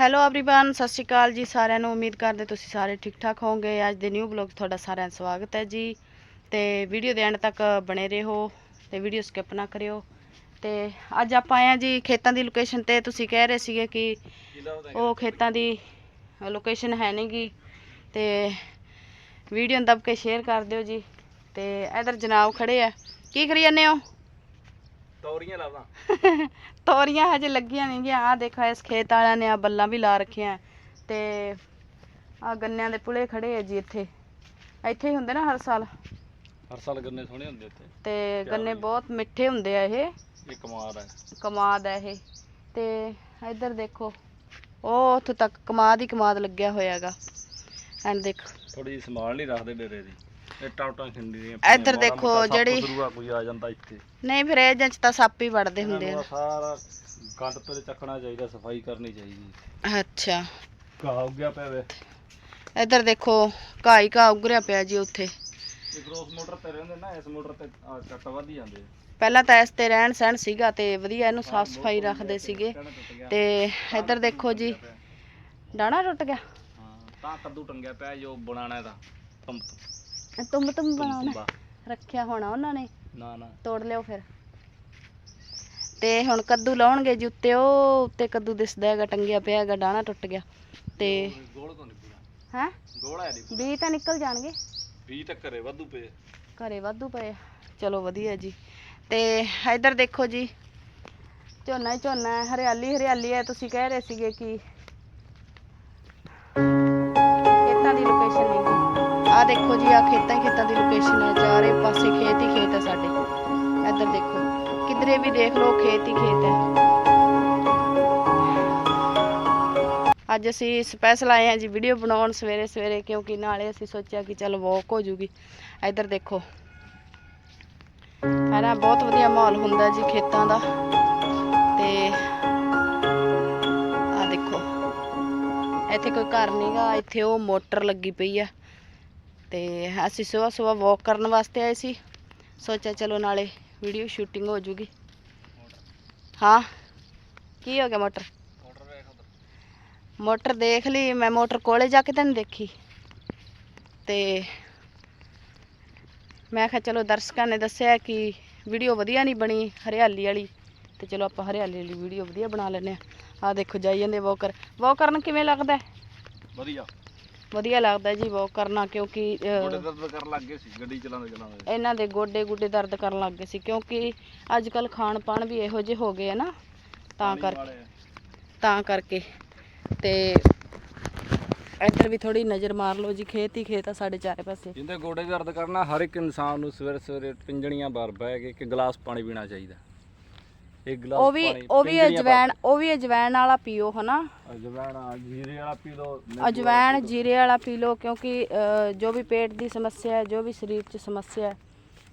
Hello everyone ਸਤਿ ਸ਼੍ਰੀ ਅਕਾਲ ਜੀ ਸਾਰਿਆਂ ਨੂੰ ਉਮੀਦ ਕਰਦੇ ਤੁਸੀਂ ਸਾਰੇ ਠੀਕ ਠਾਕ ਹੋਵੋਗੇ ਅੱਜ ਦੇ ਨਿਊ ਬਲੌਗ ਤੁਹਾਡਾ ਸਾਰਿਆਂ ਦਾ ਸਵਾਗਤ ਹੈ ਜੀ ਤੇ ਵੀਡੀਓ ਦੇ ਐਂਡ ਤੱਕ ਬਣੇ ਰਹੋ ਤੇ ਵੀਡੀਓ ਸਕਿਪ ਨਾ ਕਰਿਓ ਤੇ ਅੱਜ ਆਪਾਂ ਆਏ ਆ ਜੀ ਖੇਤਾਂ ਦੀ ਲੋਕੇਸ਼ਨ ਤੇ ਤੁਸੀਂ ਕਹਿ ਰਹੇ ਸੀਗੇ ਕਿ ਉਹ ਖੇਤਾਂ ਦੀ ਲੋਕੇਸ਼ਨ ਹੈ ਨਹੀਂਗੀ ਤੇ ਵੀਡੀਓ ਨੂੰ ਦਬ ਕੇ ਸ਼ੇਅਰ ਕਰ ਦਿਓ ਜੀ ਤੇ ਇਧਰ ਜਨਾਬ ਖੜੇ ਆ ਕੀ ਕਰੀ ਜਾਂਦੇ ਹੋ ਤੌਰੀਆਂ ਲਾਵਾਂ ਤੋਰੀਆਂ ਹਜੇ ਲੱਗੀਆਂ ਨਹੀਂ ਗਿਆ। ਆ ਦੇਖੋ ਇਸ ਖੇਤ ਵਾਲਿਆਂ ਨੇ ਆ ਬੱਲਾਂ ਵੀ ਲਾ ਰੱਖੀਆਂ। ਤੇ ਆ ਗੰਨਿਆਂ ਦੇ ਪੁਲੇ ਖੜੇ ਆ ਜੀ ਇੱਥੇ। ਇੱਥੇ ਹੀ ਹੁੰਦੇ ਨਾ ਹਰ ਸਾਲ। ਹਰ ਸਾਲ ਗੰਨੇ ਸੋਹਣੇ ਹੁੰਦੇ ਇੱਥੇ। ਤੇ ਗੰਨੇ ਬਹੁਤ ਮਿੱਠੇ ਹੁੰਦੇ ਆ ਇਹ। ਇਹ ਕਮਾਲ ਹੈ ਕਮਾਦ ਆ ਇਹ। ਤੇ ਇੱਧਰ ਦੇਖੋ ਉਹ ਉੱਥੋਂ ਤੱਕ ਕਮਾਦ ਹੀ ਕਮਾਦ ਲੱਗਿਆ ਹੋਇਆਗਾ। ਐਂਡ ਦੇਖੋ। ਥੋੜੀ ਜਿਹੀ ਸੰਭਾਲ ਨਹੀਂ ਰੱਖਦੇ ਡੇਰੇ ਦੀ। ਖਿੰਡੀ ਦੀਆਂ ਇੱਧਰ ਦੇਖੋ ਜਿਹੜੀ- ਸਰੂਆ ਕੋਈ ਆ ਜਾਂਦਾ ਇੱਥੇ। ਨਹੀਂ ਫਿਰ ਇਹ ਚ ਤਾਂ ਸੱਪ ਹੀ ਵੜਦੇ ਹੁੰਦੇ ਆ। ਸਾਰਾ ਗੰਦ ਤੇ ਚੱਕਣਾ ਚਾਹੀਦਾ ਸਫ਼ਾਈ ਕਰਨੀ ਚਾਹੀਦੀ ਅੱਛਾ। ਘਾਹ ਉੱਗਿਆ ਪਿਆ ਵੇ। ਇੱਧਰ ਦੇਖੋ ਘਾਹ ਉਗਰਿਆ ਪਿਆ ਜੀ ਉੱਥੇ। ਇਹ ਗਰੋਸ ਮੋਟਰ ਤੇ ਰਹਿੰਦੇ ਨਾ ਇਸ ਮੋਟਰ ਤੇ ਆਹ ਕੱਟ ਵੱਧ ਹੀ ਜਾਂਦੇ ਪਹਿਲਾਂ ਤਾਂ ਇਸ ਤੇ ਰਹਿਣ ਸਹਿਣ ਸੀਗਾ ਤੇ ਵਧੀਆ ਇਹਨੂੰ ਸਾਫ਼ ਸਫ਼ਾਈ ਰੱਖਦੇ ਸੀਗੇ ਕਹਿਣਾ ਟੁੱਟ ਗਿਆ। ਤੇ ਇੱਧਰ ਦੇਖੋ ਜੀ ਡਾਣਾ ਟੁੱਟ ਗਿਆ? ਹਾਂ ਤਾਂ ਕੱਦੂ ਟੰਗਿਆ ਪਿਆ ਜੋ ਬਣਾਣਾ ਇਹਦਾ ਪੰਪ। ਤੁੰਬ ਤੁੰਬ ਬਣਾਉਣਾ। ਰੱਖਿਆ ਹੋਣਾ ਉਹਨਾਂ ਨੇ। ਨਾ ਨਾ। ਤੋੜ ਲਿਓ ਫਿਰ। ਤੇ ਹੁਣ ਕੱਦੂ ਲਾਉਣਗੇ ਜੀ ਉੱਤੇ ਉਹ ਉੱਤੇ ਕੱਦੂ ਦਿਸਦਾ ਹੈਗਾ ਟੰਗਿਆ ਪਿਆ ਹੈਗਾ ਡਾਣਾ ਟੁੱਟ ਗਿਆ। ਤੇ ਗੋਲ ਤੋਂ ਨਿਕਲਿਆ ਹੈ? ਗੋਲਾ ਹੈ ਨਹੀਂ। ਬੀ ਤਾਂ ਨਿਕਲ ਜਾਣਗੇ। 20 ਤੱਕ ਘਰੇ ਵਾਧੂ ਪਏ ਘਰੇ ਵਾਧੂ ਪਏ ਆ। ਚਲੋ ਵਧੀਆ ਜੀ। ਤੇ ਇੱਧਰ ਦੇਖੋ ਜੀ। ਝੋਨਾ ਹੀ ਝੋਨਾ ਹੈ। ਹਰਿਆਲੀ ਹਰਿਆਲੀ ਹੈ। ਤੁਸੀਂ ਕਹਿ ਰਹੇ ਸੀਗੇ ਕਿ ਖੇਤਾਂ ਦੀ ਲੋਕੇਸ਼ਨ ਨਹੀਂ। ਗੀ ਆਹ ਦੇਖੋ ਜੀ ਆਹ ਖੇਤਾਂ ਖੇਤਾਂ ਦੀ ਲੋਕੇਸ਼ਨ ਹੈ ਚਾਰੇ ਪਾਸੇ ਖੇਤ ਹੀ ਖੇਤ ਹੈ ਸਾਡੇ। ਇੱਧਰ ਦੇਖੋ, ਕਿਧਰੇ ਵੀ ਦੇਖ ਲਓ, ਖੇਤ ਹੀ ਖੇਤ ਹੈ ਅੱਜ ਅਸੀਂ ਸਪੈਸ਼ਲ ਆਏ ਹਾਂ ਜੀ ਵੀਡੀਓ ਬਣਾਉਣ ਸਵੇਰੇ ਸਵੇਰੇ, ਕਿਉਂਕਿ ਨਾਲੇ ਅਸੀਂ ਸੋਚਿਆ ਕਿ ਚਲ ਵਾਕ ਹੋ ਜੂਗੀ। ਇੱਧਰ ਦੇਖੋ, ਹੈ ਨਾ, ਬਹੁਤ ਵਧੀਆ ਮਾਹੌਲ ਹੁੰਦਾ ਜੀ ਖੇਤਾਂ ਦਾ। ਤੇ ਆ ਦੇਖੋ, ਇੱਥੇ ਕੋਈ ਘਰ ਨਹੀਂਗਾ ਇੱਥੇ ਉਹ ਮੋਟਰ ਲੱਗੀ ਪਈ ਆ। ਤੇ ਅਸੀਂ ਸਵੇਰ ਸਵੇਰ ਵਾਕ ਕਰਨ ਵਾਸਤੇ ਆਏ ਸੀ। ਸੋਚਿਆ ਚਲੋ ਨਾਲੇ ਵੀਡੀਓ ਸ਼ੂਟਿੰਗ ਹੋ ਜੂਗੀ। ਹਾਂ, ਕੀ ਹੋ ਗਿਆ ਮੋਟਰ? ਮੋਟਰ ਦੇਖ ਲਈ, ਮੈਂ ਮੋਟਰ ਕੋਲੇ ਜਾ ਕੇ ਤਾਂ ਨਹੀਂ ਦੇਖੀ। ਤੇ ਮੈਂ ਕਿਹਾ ਚਲੋ ਦਰਸ਼ਕਾਂ ਨੇ ਦੱਸਿਆ ਕਿ ਵੀਡੀਓ ਵਧੀਆ ਨਹੀਂ ਬਣੀ ਹਰਿਆਲੀ ਵਾਲੀ। ਤੇ ਚਲੋ ਆਪਾਂ ਹਰਿਆਲੀ ਵਾਲੀ ਵੀਡੀਓ ਵਧੀਆ ਬਣਾ ਲੈਨੇ ਆ ਆ ਦੇਖੋ ਜਾਈ ਜਾਂਦੇ ਵਾਕ ਵੋਕ ਕਰਨ ਕਿਵੇਂ ਲੱਗਦਾ ਵਧੀਆ। ਵਧੀਆ ਲੱਗਦਾ ਜੀ ਵਾਕ ਕਰਨਾ ਕਿਉਂਕਿ ਅਹ, ਗੋਡੇ ਦਰਦ ਕਰਨ ਲੱਗ ਗਏ ਸੀ ਗੱਡੀ ਚਲਾਉਂਦੇ ਚਲਾਉਂਦੇ। ਇਹਨਾਂ ਦੇ ਗੋਡੇ ਗੁੱਡੇ ਦਰਦ ਕਰਨ ਲੱਗ ਗਏ ਸੀ ਕਿਉਂਕਿ ਅੱਜ ਕੱਲ ਖਾਣ ਪਾਣ ਵੀ ਇਹੋ ਜਿਹੇ ਹੋ ਗਏ ਆ ਨਾ ਤਾਂ ਪਾਣੀ ਕਰ ਵਾਲੇ ਆ। ਤਾਂ ਕਰਕੇ। ਤੇ ਇੱਧਰ ਵੀ ਥੋੜੀ ਨਜ਼ਰ ਮਾਰ ਲਓ ਜੀ ਖੇਤ ਹੀ ਖੇਤ ਆ ਸਾਡੇ ਚਾਰੇ ਪਾਸੇ। ਜਿੰਦੇ ਗੋਡੇ ਦਰਦ ਕਰਨਾ ਹਰ ਇੱਕ ਇਨਸਾਨ ਨੂੰ ਸਵੇਰੇ ਸਵੇਰੇ ਪਿੰਜਣੀਆਂ ਬਾਹਰ ਬਹਿ ਕੇ ਇੱਕ ਗਲਾਸ ਪਾਣੀ ਪੀਣਾ ਚਾਹੀਦਾ। ਇੱਕ ਗਲਾਸ ਉਹ ਵੀ ਪਾਣੀ ਉਹ ਵੀ ਪਿੰਜਣੀਆਂ ਅਜਵੈਣ ਉਹ ਵੀ ਅਜਵੈਣ ਵਾਲਾ ਪੀਓ ਹਨਾ ਬਾਹਰ। ਅਜਵਾਇਣ ਆ, ਜੀਰੇ ਵਾਲਾ ਪੀ ਲਓ ਨਿੰਬੂ ਵਾਲਾ ਅਜਵੈਣ ਪੀ ਲਓ। ਜੀਰੇ ਵਾਲਾ ਪੀ ਲਓ ਕਿਉਂਕਿ ਅਹ, ਜੋ ਵੀ ਪੇਟ ਦੀ ਸਮੱਸਿਆ ਹੈ ਜੋ ਵੀ ਸਰੀਰ 'ਚ ਸਮੱਸਿਆ ਹੈ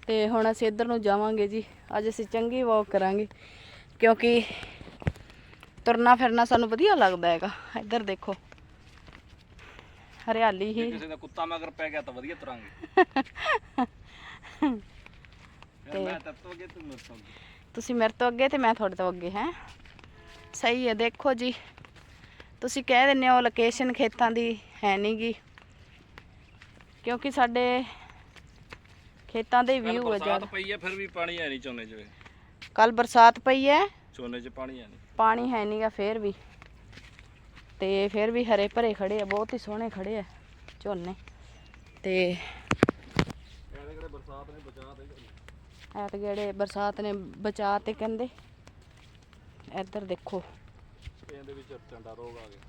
ਤੇ ਹੁਣ ਅਸੀਂ ਇੱਧਰ ਨੂੰ ਜਾਵਾਂਗੇ ਜੀ ਅੱਜ ਅਸੀਂ ਚੰਗੀ ਵਾਕ ਕਰਾਂਗੇ ਕਿਉਂਕਿ ਤੁਰਨਾ ਫਿਰਨਾ ਸਾਨੂੰ ਵਧੀਆ ਲੱਗਦਾ ਹੈਗਾ ਇੱਧਰ ਦੇਖੋ ਹਰਿਆਲੀ ਜੇ ਹੀ ਕਿਸੇ ਦਾ ਕੁੱਤਾ ਮਗਰ ਪੈ ਗਿਆ ਤਾਂ ਵਧੀਆ ਤੁਰਾਂਗੇ ਫਿਰ ਮੈਂ ਤੱਤ ਹੋ ਗਿਆ ਤੂੰ ਅੱਗੇ। ਤੁਸੀਂ ਮੇਰੇ ਤੋਂ ਅੱਗੇ ਤੇ ਮੈਂ ਤੁਹਾਡੇ ਤੋਂ ਅੱਗੇ ਹੈ। ਸਹੀ ਹੈ ਦੇਖੋ ਜੀ। ਤੁਸੀਂ ਕਹਿ ਦਿੰਦੇ ਹੋ ਲੋਕੇਸ਼ਨ ਖੇਤਾਂ ਦੀ ਹੈ ਨਹੀਂਗੀ ਕਿਉਂਕਿ ਸਾਡੇ ਖੇਤਾਂ ਦੇ ਵਿਊ ਹੈ ਬਰਸਾਤ ਜਦ ਪਈ ਹੈ ਫਿਰ ਵੀ ਪਾਣੀ ਹੈ ਨਹੀਂ ਝੋਨੇ 'ਚ ਕੱਲ ਬਰਸਾਤ ਪਈ ਹੈ। ਝੋਨੇ 'ਚ ਪਾਣੀ ਹੈ ਨਹੀਂ ਪਾਣੀ ਹੈ ਨਹੀਂਗਾ ਫੇਰ ਵੀ। ਤੇ ਫੇਰ ਵੀ ਹਰੇ ਭਰੇ ਖੜੇ ਆ ਬਹੁਤ ਹੀ ਸੋਹਣੇ ਖੜੇ ਆ ਝੋਨੇ। ਤੇ ਕਹਿੰਦੇ ਕਿਹੜੇ ਬਰਸਾਤ ਨੇ ਬਚਾ ਦੇ ਐਤ ਗੇੜੇ ਬਰਸਾਤ ਨੇ ਬਚਾ ਤੇ ਕਹਿੰਦੇ। ਇੱਧਰ ਦੇਖੋ। ਇਹਦੇ ਵਿੱਚ ਚੰਡਾ ਰੋਗ ਆ ਗਿਆ।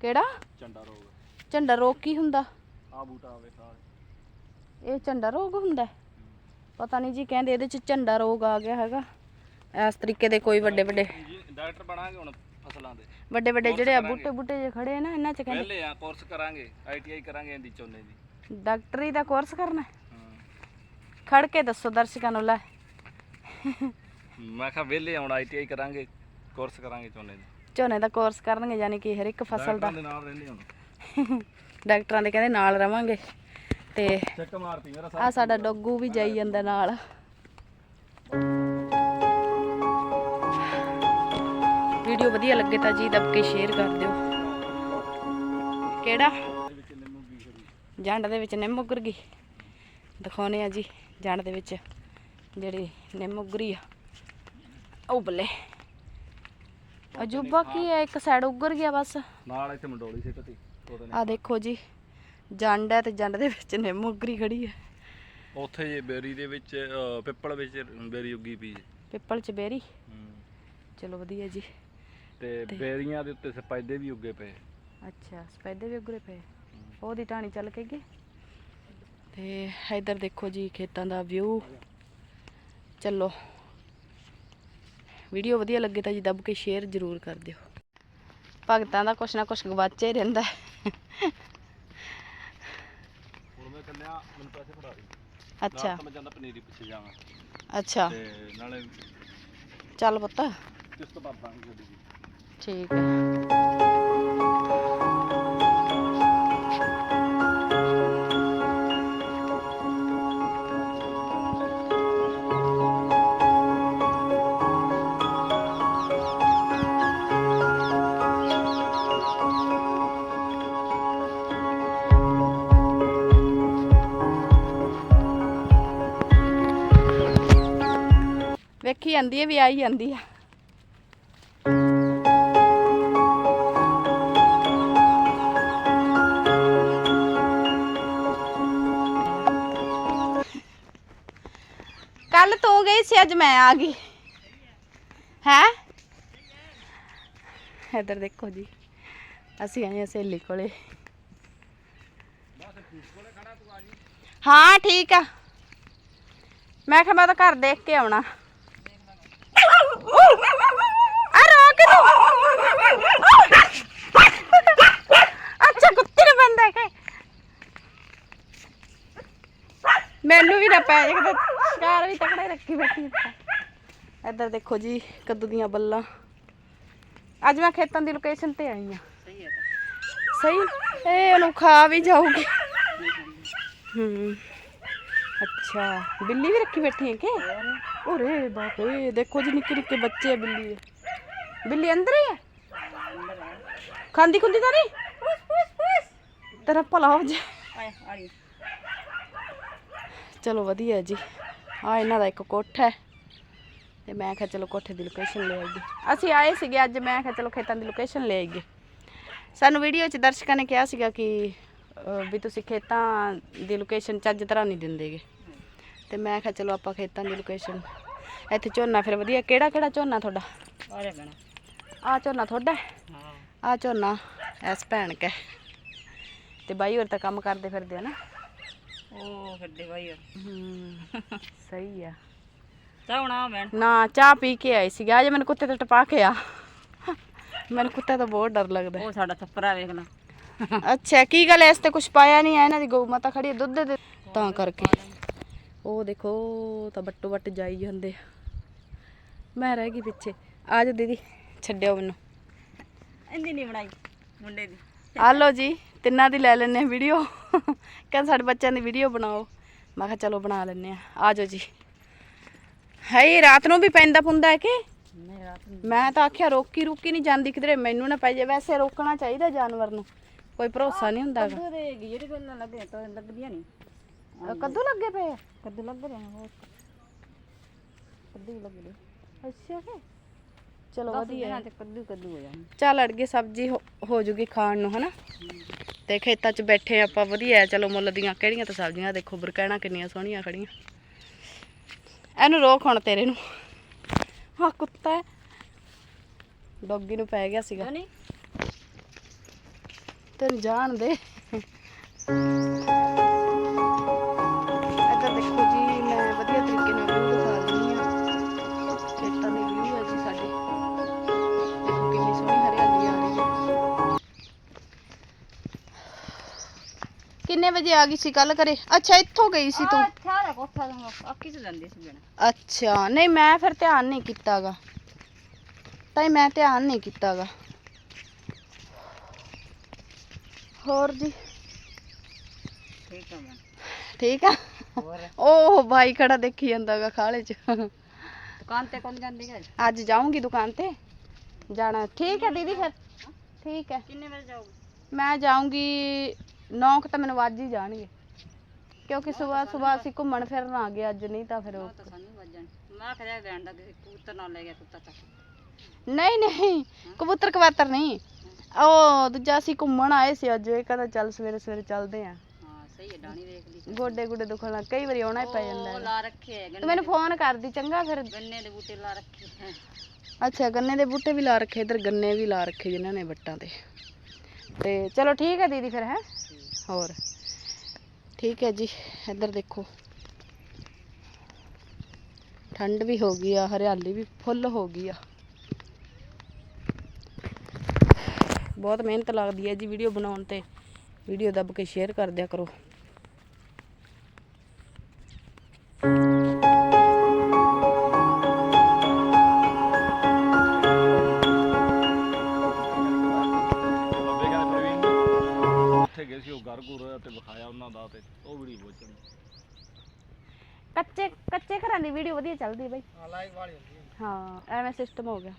ਕਿਹੜਾ? ਚੰਡਾ ਰੋਗ। ਝੰਡਾ ਰੋਗ ਕੀ ਹੁੰਦਾ? ਆ ਬੂਟਾ ਆਵੇ ਖਾ ਇਹ ਝੰਡਾ ਰੋਗ ਹੁੰਦਾ? ਪਤਾ ਨਹੀਂ ਜੀ ਕਹਿੰਦੇ ਇਹਦੇ ਚ ਝੰਡਾ ਰੋਗ ਆ ਗਿਆ ਹੈਗਾ। ਇਸ ਤਰੀਕੇ ਦੇ ਕੋਈ ਵੱਡੇ ਵੱਡੇ ਡਾਕਟਰ ਬਣਾਂਗੇ ਹੁਣ ਫਸਲਾਂ ਦੇ। ਵੱਡੇ ਵੱਡੇ ਜਿਹੜੇ ਆ। ਬੂਟੇ ਬੂਟੇ ਜੇ ਖੜੇ ਨਾ ਇਹਨਾਂ ਚ ਕਹਿੰਦੇ ਪਹਿਲੇ ਆ ਕੋਰਸ ਕਰਾਂਗੇ ਆਈਟੀਆਈ ਕਰਾਂਗੇ ਇਹਦੀ ਝੋਨੇ ਦੀ। ਡਾਕਟਰੀ ਦਾ ਕੋਰਸ ਕਰਨਾ। ਹੈ? ਖੜ ਕੇ ਦੱਸੋ ਦਰਸ਼ਕਾਂ ਨੂੰ ਲੈ। ਮੈਂ ਕਿਹਾ ਵਿਹਲੇ ਆਉਣ ਆਈਟੀਆਈ ਕਰਾਂਗੇ ਕੋਰਸ ਕਰਾਂਗੇ ਝੋਨੇ ਦੀ। ਝੋਨੇ ਦਾ ਕੋਰਸ ਕਰਨਗੇ ਯਾਨੀ ਕਿ ਹਰ ਇੱਕ ਫਸਲ ਦਾ। ਡਾਕਟਰਾਂ ਦੇ ਨਾਲ ਰਹਿੰਦੇ ਹੁਣ। ਡਾਕਟਰਾਂ ਦੇ ਕਹਿੰਦੇ ਨਾਲ ਰਵਾਂਗੇ। ਤੇ ਚੱਕ ਮਾਰਤੀ ਮੇਰਾ ਆ ਸਾਡਾ ਡੋਗੂ ਵੀ ਜਾਈ ਜਾਂਦਾ ਨਾਲ। ਵੀਡੀਓ ਵਧੀਆ ਲੱਗੇ ਤਾਂ ਜੀ ਦੱਬ ਕੇ ਸ਼ੇਅਰ ਕਰ ਦਿਓ। ਕਿਹੜਾ? ਜੰਡ ਦੇ ਵਿੱਚ ਨਿੰਮ ਉੱਗਰ ਗਈ। ਦਿਖਾਉਨੇ ਆ ਜੀ। ਜੰਡ ਦੇ ਵਿੱਚ ਜਿਹੜੀ ਨਿੰਮ ਉੱਗਰੀ ਆ ਉਹ ਬੱਲੇ। ਅਜੂਬਾ ਕੀ ਹੈ? ਇੱਕ ਸਾਈਡ ਉੱਗਰ ਗਿਆ ਬਸ। ਨਾਲ ਇੱਥੇ ਮੰਡੋਲੀ ਸੀ ਕਤੀ ਉਹਦੇ ਆ ਦੇਖੋ ਜੀ ਜੰਡ ਹੈ ਤੇ ਜੰਡ ਦੇ ਵਿੱਚ ਨਿੰਮ ਉੱਗਰੀ ਖੜੀ ਹੈ। ਉੱਥੇ ਜੇ ਬੇਰੀ ਦੇ ਵਿੱਚ ਪਿੱਪਲ ਵਿੱਚ ਬੇਰੀ ਉੱਗੀ ਪਈ ਹੈ। ਪਿੱਪਲ ਚ ਬੇਰੀ। ਚਲੋ ਵਧੀਆ ਜੀ। ਤੇ ਬੇਰੀਆਂ ਦੇ ਉੱਤੇ ਸਪੈਦੇ ਵੀ ਉੱਗੇ ਪਏ। ਅੱਛਾ ਸਪੈਦੇ ਵੀ ਉੱਗਰੇ ਪਏ। ਉਹਦੀ ਟਾਣੀ ਚੱਲ ਕੇ ਗਏ ਤੇ ਇੱਧਰ ਦੇਖੋ ਜੀ ਖੇਤਾਂ ਦਾ ਵਿਊ ਚੱਲੋ। ਵੀਡੀਓ ਵਧੀਆ ਲੱਗੇ ਤਾਂ ਜੀ ਦੱਬ ਕੇ ਸ਼ੇਅਰ ਜ਼ਰੂਰ ਕਰ ਦਿਓ। ਭਗਤਾਂ ਦਾ ਕੁਛ ਨਾ ਕੁਛ ਗਵਾਚਿਆ ਹੀ ਰਹਿੰਦਾ। ਹੈ। ਹੁਣ ਮੈਂ ਕੰਨਿਆ ਮੈਨੂੰ ਪੈਸੇ ਫੜਾ ਦੇ। ਅੱਛਾ। ਮੈਂ ਜਾਂਦਾ ਪਨੀਰੀ ਪਿੱਛੇ ਜਾਵਾਂ। ਅੱਛਾ। ਤੇ ਨਾਲੇ ਚੱਲ ਪੁੱਤ। ਠੀਕ ਹੈ। ਵੇਖੀ ਜਾਂਦੀ ਹੈ ਵੀ ਆਈ ਜਾਂਦੀ ਆ। ਕੱਲ ਤੂੰ ਗਈ ਸੀ, ਅੱਜ ਮੈਂ ਆ ਗਈ। ਹੈ? ਇੱਧਰ ਦੇਖੋ ਜੀ, ਅਸੀਂ ਆਏ ਹਾਂ ਸਹੇਲੀ ਕੋਲੇ। ਹਾਂ, ਠੀਕ ਆ। ਮੈਂ ਕਿਹਾ ਮੈਂ ਤਾਂ ਘਰ ਦੇਖ ਕੇ ਆਉਣਾ ਆ ਰੋਕ ਤੂੰ ਅੱਛਾ ਕੁੱਤੇ ਨੂੰ ਬੰਦਾ ਕਿ ਮੈਨੂੰ ਵੀ ਨਾ ਪੈ ਜੇ ਕਿਤੇ ਸ਼ਿਕਾਰ ਵੀ ਤਕੜੇ ਰੱਖੀ ਬੈਠੀ ਆ। ਇੱਧਰ ਦੇਖੋ ਜੀ ਕੱਦੂ ਦੀਆਂ ਬੱਲਾਂ ਅੱਜ ਮੈਂ ਖੇਤਾਂ ਦੀ ਲੋਕੇਸ਼ਨ ਤੇ ਆਈ ਆ ਸਹੀ ਇਹ ਉਹਨੂੰ ਖਾ ਵੀ ਜਾਊਗੀ ਹੂੰ ਅੱਛਾ ਬਿੱਲੀ ਵੀ ਰੱਖੀ ਬੈਠੀ ਹੈ ਕਿ ਓਰੇ ਬਾਪੇ ਦੇਖੋ ਜੀ ਨਿੱਕੇ ਨਿੱਕੇ ਬੱਚੇ ਆ ਬਿੱਲੀ ਦੇ। ਬਿੱਲੀ ਅੰਦਰ ਹੀ ਹੈ? ਖਾਂਦੀ ਖੁੰਦੀ ਤਾਂ ਨਹੀਂ? ਤੇਰਾ ਭਲਾ ਹੋ ਜਾ। ਚਲੋ ਵਧੀਆ ਜੀ। ਆ ਇਹਨਾਂ ਦਾ ਇੱਕ ਕੋਠਾ ਹੈ। ਤੇ ਮੈਂ ਕਿਹਾ ਚਲੋ ਕੋਠੇ ਦੀ ਲੋਕੇਸ਼ਨ ਲੈ ਆਈਏ। ਅਸੀਂ ਆਏ ਸੀਗੇ ਅੱਜ ਮੈਂ ਕਿਹਾ ਚਲੋ ਖੇਤਾਂ ਦੀ ਲੋਕੇਸ਼ਨ ਲੈ ਆਈਏ। ਸਾਨੂੰ ਵੀਡੀਓ 'ਚ ਦਰਸ਼ਕਾਂ ਨੇ ਕਿਹਾ ਸੀਗਾ ਕਿ ਵੀ ਤੁਸੀਂ ਖੇਤਾਂ ਦੀ ਲੋਕੇਸ਼ਨ ਚੱਜ ਤਰ੍ਹਾਂ ਨਹੀਂ ਦਿੰਦੇਗੇ। ਤੇ ਮੈਂ ਕਿਹਾ ਚਲੋ ਆਪਾਂ ਖੇਤਾਂ ਦੀ ਲੋਕੇਸ਼ਨ ਇੱਥੇ ਝੋਨਾ ਫਿਰ ਵਧੀਆ ਕਿਹੜਾ ਕਿਹੜਾ ਝੋਨਾ ਤੁਹਾਡਾ? ਆਰੇ ਬਣਾ। ਆ ਝੋਨਾ ਤੁਹਾਡਾ? ਹਾਂ। ਆ ਝੋਨਾ ਐਸ ਭੈਣ ਕੈ। ਤੇ ਬਾਈ ਹੋਰ ਤਾਂ ਕੰਮ ਕਰਦੇ ਫਿਰਦੇ ਆ ਨਾ। ਉਹ ਫਿਰਦੇ ਬਾਈ ਹੂੰ ਸਹੀ ਆ। ਚਾਹਣਾ ਮੈਂ। ਨਾ ਚਾਹ ਪੀ ਕੇ ਆਈ ਸੀ ਅੱਜ ਮੈਨੂੰ ਕੁੱਤੇ ਤੇ ਟਪਾ ਕੇ ਆ। ਮੈਨੂੰ ਕੁੱਤੇ ਤੋਂ ਬਹੁਤ ਡਰ ਲੱਗਦਾ। ਉਹ ਸਾਡਾ ਥੱਪਰਾ ਵੇਖ ਲਾ। ਅੱਛਾ ਕੀ ਗੱਲ ਐ? ਇਸ ਤੇ ਕੁਝ ਪਾਇਆ ਨਹੀਂ ਆ? ਇਹਨਾਂ ਦੀ ਗਊ ਮਾਤਾ ਖੜੀ ਆ ਦੁੱਧ ਦੇ। ਤਾਂ ਕਰਕੇ। ਉਹ ਦੇਖੋ ਤਾਂ ਬੱਟੋ ਬੱਟ ਜਾਈ ਜਾਂਦੇ ਆ। ਮੈਂ ਰਹਿ ਗਈ ਪਿੱਛੇ। ਆ ਜਾ ਦੀਦੀ ਛੱਡਿਓ ਮੈਨੂੰ। ਇੰਦੀ ਨਹੀਂ ਬਣਾਈ ਮੁੰਡੇ ਦੀ। ਆ ਲਓ ਜੀ ਤਿੰਨਾਂ ਦੀ ਲੈ ਲੈਨੇ ਵੀਡੀਓ। ਕਹਿੰਦੇ ਸਾਡੇ ਬੱਚਿਆਂ ਦੀ ਵੀਡੀਓ ਬਣਾਓ। ਮੈਂ ਕਿਹਾ ਚਲੋ ਬਣਾ ਲੈਨੇ ਆ। ਆ ਜਾਓ ਜੀ। ਹੈ ਇਹ ਰਾਤ ਨੂੰ ਵੀ ਪੈਂਦਾ ਪੁੰਦਾ ਹੈ ਕਿ? ਨਹੀਂ ਰਾਤ ਨੂੰ ਮੈਂ ਤਾਂ ਆਖਿਆ ਰੋਕੀ ਰੁਕੀ ਨਹੀਂ ਜਾਂਦੀ ਕਿਧਰੇ ਮੈਨੂੰ ਨਾ ਪੈ ਜਾਏ। ਵੈਸੇ ਰੋਕਣਾ ਚਾਹੀਦਾ ਜਾਨਵਰ ਨੂੰ। ਕੋਈ ਭਰੋਸਾ ਨਹੀਂ ਹੁੰਦਾ ਗਾ। ਲੱਗਦੀਆਂ ਨਹੀਂ ਅ, ਕੱਦੂ ਲੱਗੇ ਪਏ ਆ? ਕੱਦੂ ਲੱਗ ਰਹੇ ਨੇ ਹੋਰ ਕੱਦੂ ਹੀ ਲੱਗ ਰਹੇ। ਅੱਛਾ ਕਿ? ਚਲੋ ਦਸ ਵਧੀਆ ਦਿਨਾਂ ਚ ਕੱਦੂ ਕੱਦੂ ਹੋ ਜਾਣ ਚੱਲ ਅੜਗੇ ਸਬਜ਼ੀ ਹੋ- ਹੋ ਜੂਗੀ ਖਾਣ ਨੂੰ ਹਨਾ? ਤੇ ਖੇਤਾਂ 'ਚ ਬੈਠੇ ਆਪਾਂ ਵਧੀਆ ਹੈ, ਚਲੋ ਮੁੱਲ ਦੀਆਂ ਕਿਹੜੀਆਂ ਤਾਂ ਸਬਜ਼ੀਆਂ ਦੇਖੋ ਬਰਕੈਣਾ ਕਿੰਨੀਆਂ ਸੋਹਣੀਆਂ ਖੜੀਆਂ। ਇਹਨੂੰ ਰੋਕ ਹੁਣ ਤੇਰੇ ਨੂੰ। ਹਾਂ ਕੁੱਤਾ ਹੈ। ਡੌਗੀ ਨੂੰ ਪੈ ਗਿਆ ਸੀਗਾ। ਨਹੀਂ ਤੈਨੂੰ ਜਾਣ ਦੇ। ਕਿੰਨੇ ਵਜੇ ਆ ਗਈ ਸੀ ਕੱਲ ਘਰੇ ਅੱਛਾ ਇੱਥੋਂ ਗਈ ਸੀ ਤੂੰ ਅੱਛਾ ਦਾ ਕੋਠਾ ਦਾ ਅੱਕੀ ਚ ਜਾਂਦੀ ਸੀ ਬਣਾ ਅੱਛਾ ਨਹੀਂ ਮੈਂ ਫਿਰ ਧਿਆਨ ਨਹੀਂ ਕੀਤਾਗਾ ਤਾਂ ਮੈਂ ਧਿਆਨ ਨਹੀਂ ਕੀਤਾਗਾ ਹੋਰ ਜੀ ਠੀਕ ਆ ਮੈਂ ਠੀਕ ਆ ਹੋਰ ਉਹ ਭਾਈ ਖੜਾ ਦੇਖੀ ਜਾਂਦਾਗਾ ਖਾਲੇ 'ਚ ਦੁਕਾਨ ਤੇ ਕੌਣ ਜਾਂਦੀ ਹੈ ਅੱਜ ਜਾਊਂਗੀ ਦੁਕਾਨ ਤੇ ਜਾਣਾ ਠੀਕ ਹੈ ਦੀਦੀ ਫਿਰ ਠੀਕ ਹੈ ਕਿੰਨੇ ਵਜੇ ਜਾਓਗੇ ਮੈਂ ਜਾਊਂਗੀ 9 ਤਾਂ ਮੈਨੂੰ ਵੱਜ ਹੀ ਜਾਣਗੇ। ਕਿਉਂਕਿ ਸਵੇਰ ਸਵੇਰ ਅਸੀਂ ਘੁੰਮਣ ਫਿਰਨ ਆ ਗਏ ਅੱਜ ਨਹੀਂ ਤਾਂ ਫਿਰ ਉਹ ਤਾਂ ਸਾਨੂੰ ਵੱਜਣ ਮੈਂ ਖੜਿਆ ਲੈਣ ਦਾ ਕਿਸੇ ਕਬੂਤਰ ਨਾਲ ਲੈ ਗਿਆ ਕੁੱਤਾ ਚੱਕ ਨਹੀਂ ਨਹੀਂ ਕਬੂਤਰ ਕਵਾਤਰ ਨਹੀਂ। ਉਹ ਦੂਜਾ ਅਸੀਂ ਘੁੰਮਣ ਆਏ ਸੀ ਅੱਜ ਇਹ ਕਹਿੰਦਾ ਚੱਲ ਸਵੇਰੇ ਸਵੇਰੇ ਚੱਲਦੇ ਆ। ਹਾਂ ਸਹੀ ਹੈ ਡਾਣੀ ਵੇਖ ਲਈ। ਗੋਡੇ ਗੁੱਡੇ ਦੁਖਣ ਲੱਗ ਕਈ ਵਾਰੀ ਆਉਣਾ ਹੀ ਪੈ ਜਾਂਦਾ ਉਹ ਹੈ। ਲਾ ਰੱਖੇ ਹੈ ਤੂੰ ਗੰਨੇ ਮੈਨੂੰ ਫੋਨ ਕਰਦੀ ਚੰਗਾ ਫਿਰ। ਗੰਨੇ ਦੇ ਬੂਟੇ ਲਾ ਰੱਖੇ ਹੈ। ਅੱਛਾ ਗੰਨੇ ਦੇ ਬੂਟੇ ਵੀ ਲਾ ਰੱਖੇ ਇਧਰ ਗੰਨੇ ਵੀ ਲਾ ਰੱਖੇ ਜਿਨ੍ਹਾਂ ਨੇ ਵੱਟਾਂ ਤੇ। ਤੇ ਚਲੋ ਠੀਕ ਹੈ ਦੀਦੀ ਫਿਰ ਹੈ? ਹੋਰ? ਠੀਕ ਹੈ ਜੀ ਇੱਧਰ ਦੇਖੋ। ਠੰਡ ਵੀ ਹੋ ਗਈ ਆ ਹਰਿਆਲੀ ਵੀ ਫੁੱਲ ਹੋ ਗਈ ਆ। ਬਹੁਤ ਮਿਹਨਤ ਲੱਗਦੀ ਹੈ ਜੀ ਵੀਡੀਓ ਬਣਾਉਣ ਤੇ। ਵੀਡੀਓ ਦੱਬ ਕੇ ਸ਼ੇਅਰ ਕਰ ਦਿਆ ਕਰੋ। ਘਰ ਘੁਰ ਤੇ ਵਿਖਾਇਆ ਉਹਨਾਂ ਦਾ ਤੇ ਉਹ ਵੀਡੀਓ ਬਹੁਤ ਚੰਗੀ ਕੱਚੇ ਕੱਚੇ ਘਰਾਂ ਦੀ ਵੀਡੀਓ ਵਧੀਆ ਚੱਲਦੀ ਹੈ ਬਾਈ ਹਾਂ। ਐਵੇਂ ਸਿਸਟਮ ਹੋ ਗਿਆ।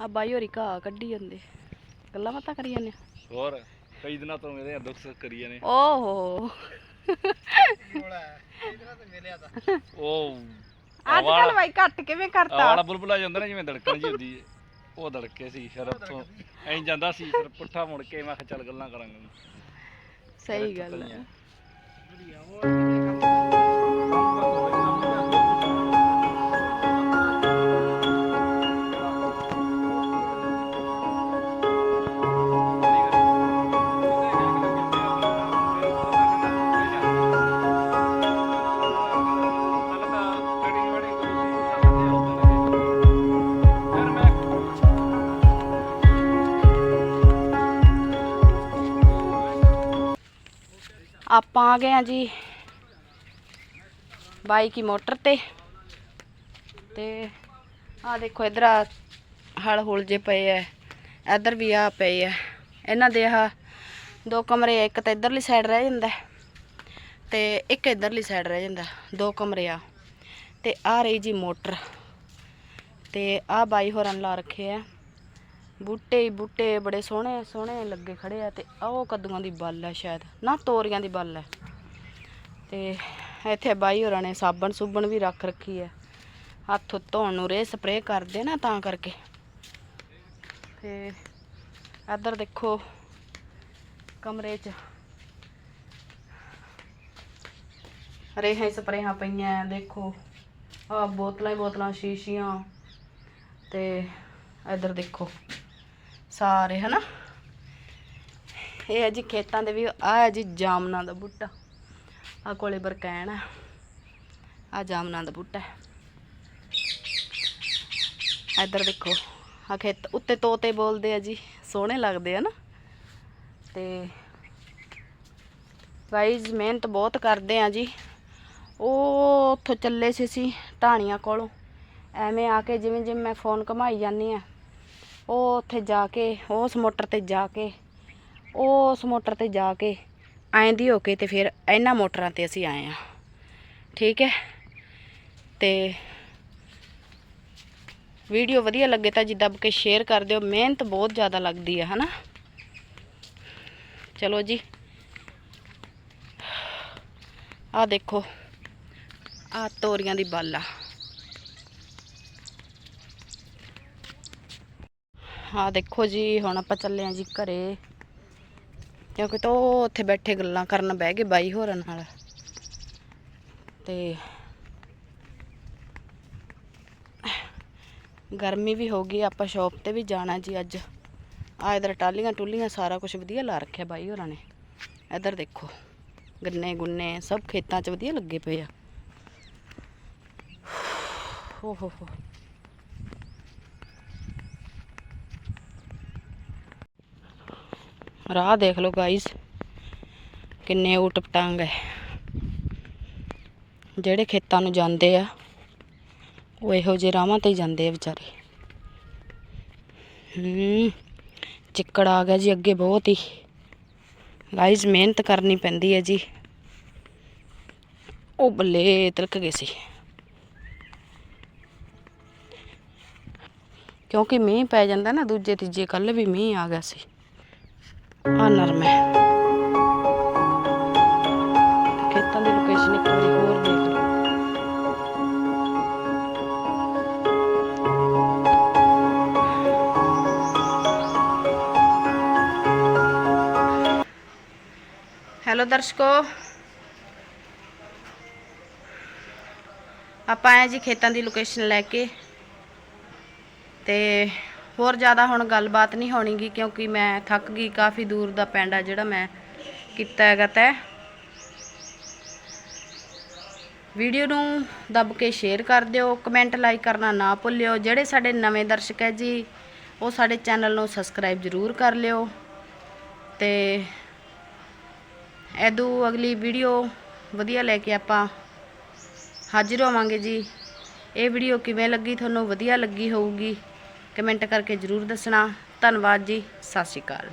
ਆ। ਬਾਈ ਹੋਰੀ ਘਾਹ ਕੱਢੀ ਜਾਂਦੇ। ਗੱਲਾਂ ਬਾਤਾਂ ਕਰੀ ਜਾਂਦੇ ਹੋਰ ਕਈ ਦਿਨਾਂ ਤੋਂ ਮੇਰੇ ਦੁੱਖ ਸੁੱਖ ਕਰੀਏ ਨੇ ਓਹੋ। ਉਹ ਅੱਜ ਕੱਲ ਬਾਈ ਘੱਟ ਕਿਵੇਂ ਕਰਤਾ? ਆਵਾਲਾ ਬੁਲਬੁਲਾ ਜਾਂਦਾ ਨਾ ਜਿਵੇਂ ਧੜਕਣ ਜੀ ਹੁੰਦੀ ਹੈ। ਉਹ ਧੜਕੇ ਸੀ ਫਿਰ ਉੱਥੋਂ ਐਂ ਜਾਂਦਾ ਸੀ ਫਿਰ ਪੁੱਠਾ ਮੁੜ ਕੇ ਮੈਂ ਕਿਹਾ ਚੱਲ ਗੱਲਾਂ ਕਰਾਂਗੇ। ਸਹੀ ਗੱਲ ਹੈ ਆਪਾਂ ਆ ਗਏ ਆ ਜੀ ਬਾਈ ਕੀ ਮੋਟਰ ਤੇ। ਤੇ ਆ ਦੇਖੋ ਇਧਰ ਆ ਹਲ ਹੁਲ ਜੇ ਪਏ ਐ ਇਧਰ ਵੀ ਆ ਪਏ ਐ ਇਹਨਾਂ ਦੇ ਆ ਦੋ ਕਮਰੇ ਇੱਕ ਤਾਂ ਇਧਰਲੀ ਸਾਈਡ ਰਹਿ ਜਾਂਦਾ ਹੈ ਤੇ ਇੱਕ ਇਧਰਲੀ ਸਾਈਡ ਰਹਿ ਜਾਂਦਾ ਦੋ ਕਮਰੇ ਆ। ਤੇ ਆ ਰਹੀ ਜੀ ਮੋਟਰ। ਤੇ ਆ ਬਾਈ ਹੋਰਾਂ ਲਾ ਰੱਖੇ ਆ। ਬੂਟੇ ਹੀ ਬੂਟੇ, ਬੜੇ ਸੋਹਣੇ ਸੋਹਣੇ ਲੱਗੇ ਖੜੇ ਆ ਤੇ ਆਹ ਉਹ ਕੱਦੂਆਂ ਦੀ ਬੱਲ ਹੈ ਸ਼ਾਇਦ। ਨਾ, ਤੋਰੀਆਂ ਦੀ ਬੱਲ ਹੈ ਤੇ ਇੱਥੇ ਬਾਈ ਹੋਰਾਂ ਨੇ ਸਾਬਣ ਸੁਬਣ ਵੀ ਰੱਖ ਰੱਖੀ ਹੈ ਹੱਥ ਧੋਣ ਨੂੰ ਰੇ ਸਪਰੇਅ ਕਰਦੇ ਨਾ ਤਾਂ ਕਰਕੇ। ਤੇ ਇੱਧਰ ਦੇਖੋ ਕਮਰੇ 'ਚ ਰੇਹਾਂ ਸਪਰੇਹਾਂ ਪਈਆਂ ਦੇਖੋ। ਆ ਬੋਤਲਾਂ ਹੀ ਬੋਤਲਾਂ, ਸ਼ੀਸ਼ੀਆਂ। ਤੇ ਇੱਧਰ ਦੇਖੋ। ਸਾਰੇ, ਹਨਾ? ਇਹ ਹੈ ਜੀ ਖੇਤਾਂ ਦੇ ਵੀ, ਆ ਹੈ ਜੀ ਜਾਮਨਾ ਦਾ ਬੂਟਾ। ਆ ਕੋਲੇ ਬਰਕੈਨ ਆ। ਆ ਜਾਮਨਾ ਦਾ ਬੂਟਾ ਹੈ। ਇੱਧਰ ਦੇਖੋ, ਆ ਖੇਤ ਉੱਤੇ ਤੋਤੇ ਬੋਲਦੇ ਆ ਜੀ, ਸੋਹਣੇ ਲੱਗਦੇ ਆ ਨਾ। ਤੇ ਗਾਈਜ਼ ਮਿਹਨਤ ਬਹੁਤ ਕਰਦੇ ਆ ਜੀ। ਉਹ ਉੱਥੋਂ ਚੱਲੇ ਸੀ ਅਸੀਂ ਢਾਣੀਆਂ ਕੋਲੋਂ। ਐਵੇਂ ਆ ਕੇ ਜਿਵੇਂ ਜਿਵੇਂ ਮੈਂ ਫੋਨ ਘਮਾਈ ਜਾਂਦੀ ਆ ਉਹ ਉੱਥੇ ਜਾ ਕੇ ਉਸ ਮੋਟਰ ਤੇ ਜਾ ਕੇ ਉਸ ਮੋਟਰ ਤੇ ਜਾ ਕੇ ਆਂਦੀ ਹੋ ਕੇ ਤੇ ਫਿਰ ਇਹਨਾਂ ਮੋਟਰਾਂ ਤੇ ਅਸੀਂ ਆਏ ਆ ਠੀਕ ਹੈ? ਤੇ ਵੀਡੀਓ ਵਧੀਆ ਲੱਗੇ ਤਾਂ ਜਿੱਦਾਂ ਕਿ ਸ਼ੇਅਰ ਕਰ ਦਿਓ। ਮਿਹਨਤ ਬਹੁਤ ਜ਼ਿਆਦਾ ਲੱਗਦੀ ਹੈ ਹਨਾ? ਚਲੋ ਜੀ। ਆ ਦੇਖੋ ਆ ਤੋਰੀਆਂ ਦੀ ਬੱਲ। ਆ ਹਾਂ, ਦੇਖੋ ਜੀ, ਹੁਣ ਆਪਾਂ ਚੱਲੇ ਆਂ ਜੀ ਘਰੇ। ਕਿਉਂਕਿ ਤੋ ਉੱਥੇ ਬੈਠੇ ਗੱਲਾਂ ਕਰਨ ਬਹਿ ਗਏ ਬਾਈ ਹੋਰਾਂ ਨਾਲ। ਤੇ ਗਰਮੀ ਵੀ ਹੋ ਗਈ, ਆਪਾਂ ਸ਼ਾਪ ਤੇ ਵੀ ਜਾਣਾ ਜੀ ਅੱਜ। ਆ ਇਧਰ ਟਾਲੀਆਂ ਟੁੱਲੀਆਂ ਸਾਰਾ ਕੁਝ ਵਧੀਆ ਲਾ ਰੱਖਿਆ ਬਾਈ ਹੋਰਾਂ ਨੇ। ਇਧਰ ਦੇਖੋ, ਗੰਨੇ ਗੁੰਨੇ ਸਭ ਖੇਤਾਂ 'ਚ ਵਧੀਆ ਲੱਗੇ ਪਏ ਆ। ਹੋ ਹੋ। ਰਾਹ ਦੇਖ ਲਓ ਗਾਈਸ ਕਿੰਨੇ ਊਟ ਪਟਾਂਗ ਹੈ ਜਿਹੜੇ ਖੇਤਾਂ ਨੂੰ ਜਾਂਦੇ ਆ, ਉਹ ਇਹੋ ਜਿਹੇ ਰਾਹਾਂ ਤੇ ਹੀ ਜਾਂਦੇ ਆ ਵਿਚਾਰੇ। ਹੂੰ, ਚਿੱਕੜ ਆ ਗਿਆ ਜੀ ਅੱਗੇ ਬਹੁਤ ਹੀ। ਗਾਈਸ ਮਿਹਨਤ ਕਰਨੀ ਪੈਂਦੀ ਹੈ ਜੀ। ਉਹ ਬੱਲੇ ਤਿਲਕ ਗਏ ਸੀ। ਕਿਉਂਕਿ ਮੀਂਹ ਪੈ ਜਾਂਦਾ ਨਾ, ਦੂਜੇ ਤੀਜੇ ਕੱਲ ਵੀ ਮੀਂਹ ਆ ਗਿਆ ਸੀ। ਆ ਨਰਮ ਹੈ ਤੇ ਖੇਤਾਂ ਦੀ ਲੋਕੇਸ਼ਨ ਇੱਕ ਵਾਰੀ ਹੋਰ ਦੇਖ ਲਓ ਹੈਲੋ ਦਰਸ਼ਕੋ ਆਪਾਂ ਆਏ ਜੀ ਖੇਤਾਂ ਦੀ ਲੋਕੇਸ਼ਨ ਲੈ ਕੇ ਤੇ ਹੋਰ ਜ਼ਿਆਦਾ ਹੁਣ ਗੱਲਬਾਤ ਨਹੀਂ ਹੋਣੀਗੀ ਕਿਉਂਕਿ ਮੈਂ ਥੱਕ ਗਈ, ਕਾਫੀ ਦੂਰ ਦਾ ਪਿੰਡ ਆ ਜਿਹੜਾ ਮੈਂ ਕੀਤਾ ਹੈਗਾ ਤੈ ਵੀਡੀਓ ਨੂੰ ਦੱਬ ਕੇ ਸ਼ੇਅਰ ਕਰ ਦਿਓ ਕਮੈਂਟ ਲਾਈਕ ਕਰਨਾ ਨਾ ਭੁੱਲਿਓ। ਜਿਹੜੇ ਸਾਡੇ ਨਵੇਂ ਦਰਸ਼ਕ ਹੈ ਜੀ, ਉਹ ਸਾਡੇ ਚੈਨਲ ਨੂੰ ਸਬਸਕ੍ਰਾਈਬ ਜ਼ਰੂਰ ਕਰ ਲਿਓ। ਤੇ ਐਦੂ ਅਗਲੀ ਵੀਡੀਓ ਵਧੀਆ ਲੈ ਕੇ ਆਪਾਂ ਹਾਜ਼ਰ ਹੋਵਾਂਗੇ ਜੀ। ਇਹ ਵੀਡੀਓ ਕਿਵੇਂ ਲੱਗੀ, ਤੁਹਾਨੂੰ ਵਧੀਆ ਲੱਗੀ ਹੋਊਗੀ? ਕਮੈਂਟ ਕਰਕੇ ਜਰੂਰ ਦੱਸਣਾ। ਧੰਨਵਾਦ ਜੀ ਸਤਿ ਸ਼੍ਰੀ ਅਕਾਲ।